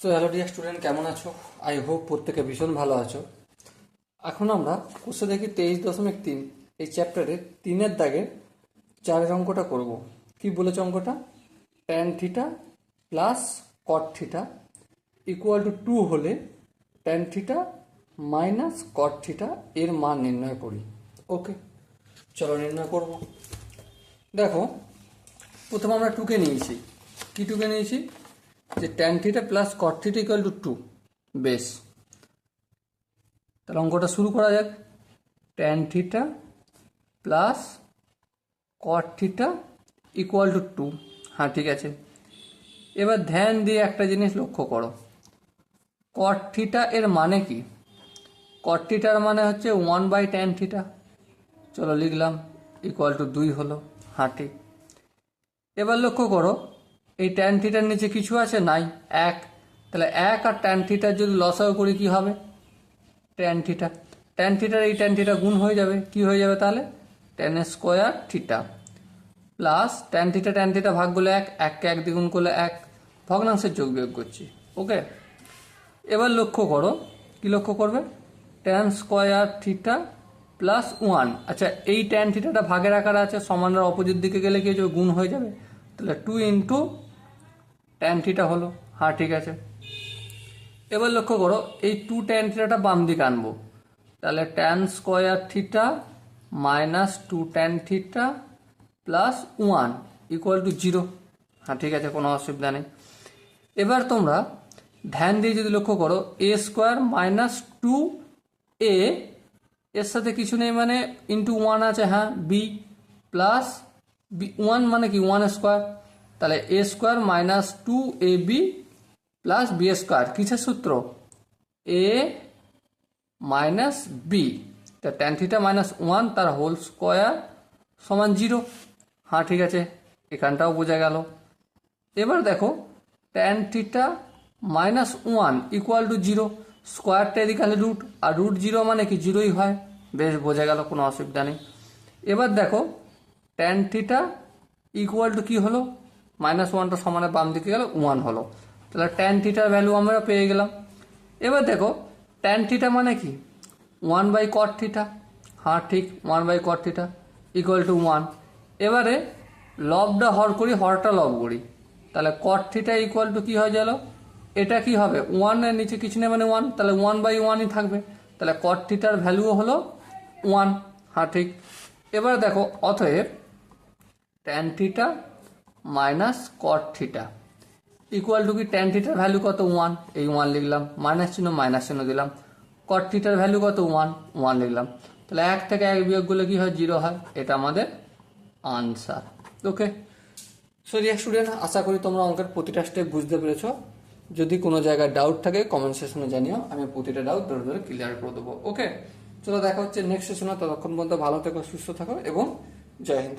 So hello dear student কেমন আছো? I hope প্রত্যেকে ভীষণ ভালো আছো। এখন আমরা কোর্সে দেখি তেইশ দশমিক তিন। এই চ্যাপ্টারে তিনের দাগের চারের অঙ্কটা করব। কি বলেছে অঙ্কটা? Tan theta plus cot theta equal to two হলে tan theta minus cot theta এর মান নির্ণয় করি। ওকে চলো নির্ণয় করব। দেখো, প্রথমে আমরা টুকে নিয়েছি। কি টুকে নিয়েছি? যে tan theta plus cot theta equal to two বেশ তাহলে অঙ্কটা শুরু করা যাক। Tan theta plus cot theta equal to two হ্যাঁ ঠিক আছে। এবার ধ্যান দিয়ে একটা জিনিস লক্ষ্য করো। কট থিটা এর মানে কি? কট থিটার মানে হচ্ছে ওয়ান বাই ট্যান থিটা চলো লিখলাম ইকুয়াল টু দুই হলো। হাঁটি এবার লক্ষ্য করো এই ট্যান থিটার নিচে কিছু আছে? নাই। এক। তাহলে এক আর ট্যান থিটার যদি লসাও করি, কি হবে? ট্যান থিটা ট্যান থিটার এই ট্যান থিটা গুণ হয়ে যাবে। কি হয়ে যাবে তাহলে? Tan square theta plus tan theta tan theta ভাগ করলে এক। এককে এক দ্বিগুণ করলে এক। ভগ্নাংশের যোগ বিয়োগ করছি। ওকে? এবার লক্ষ্য করো। কি লক্ষ্য করবে? Tan square theta plus one আচ্ছা এই ট্যান থিটাটা ভাগের আকারে আছে। সমানের অপোজিট দিকে গেলে কি গুণ হয়ে যাবে। তাহলে টু ইন্টু ট্যান থিটা হলো। হ্যাঁ ঠিক আছে। এবার লক্ষ্য করো, এই টু ট্যান থিটাটা বাম দিকে আনব। তাহলে tan square theta minus two tan theta plus one equal to zero হ্যাঁ ঠিক আছে, কোনো অসুবিধা নেই। এবার তোমরা ধ্যান দিয়ে যদি লক্ষ্য করো A square minus two A এর সাথে কিছু নেই মানে ইন্টু ওয়ান আছে হ্যাঁ বি প্লাস বি ওয়ান মানে কি ওয়ান স্কোয়ার তাহলে A square minus two A B plus B square কিসের সূত্র? এ মাইনাস বি তা ট্যান থিটা মাইনাস ওয়ান তার হোল স্কোয়ার সমান জিরো হ্যাঁ ঠিক আছে, এখানটাও বোঝা গেল। এবার দেখো tan theta minus one equal to zero স্কোয়ারটা এদিকে রুট আর রুট জিরো মানে কি? জিরোই হয়। বেশ, বোঝা গেল, কোনো অসুবিধা নেই। এবার দেখো ট্যান থিটা ইকুয়াল টু কী হলো? মাইনাস ওয়ানটা সমানে বাম দিকে গেল ওয়ান হলো। তাহলে ট্যান থিটার ভ্যালু আমরা পেয়ে গেলাম। এবার দেখো ট্যান থিটা মানে কি? ওয়ান বাই কট থিটা হ্যাঁ ঠিক one by cot theta equal to one এবারে লবটা হর করি, হরটা লব করি। তাহলে কট থিটা ইকুয়াল টু কি হয়ে গেল? এটা কি হবে? ওয়ানের নিচে কিছু নেই মানে ওয়ান তাহলে ওয়ান বাই ওয়ানই থাকবে। তাহলে কট থিটার ভ্যালুও হলো ওয়ান হ্যাঁ ঠিক। এবার দেখো, অতএব tan theta minus cot theta equal to কি ট্যান থিটার ভ্যালু কত? ওয়ান এই ওয়ান লিখলাম। মাইনাস চিহ্ন মাইনাস চিহ্ন দিলাম। কট থিটার ভ্যালু কত? ওয়ান ওয়ান লিখলাম। তাহলে এক থেকে এক বিয়োগ করলে কি হয়? জিরো হয়। এটা আমাদের answer okay so dear student আশা করি তোমরা অঙ্কের প্রতিটা স্টেপ বুঝতে পেরেছ। যদি কোনো জায়গায় ডাউট থাকে কমেন্ট সেশনে জানিও। আমি প্রতিটা ডাউট ধরে ধরে ক্লিয়ার করে দেবো। ওকে চলো দেখা হচ্ছে নেক্সট সেশনে ততক্ষণ পর্যন্ত ভালো থেকো, সুস্থ থাকো এবং জয় হিন্দ।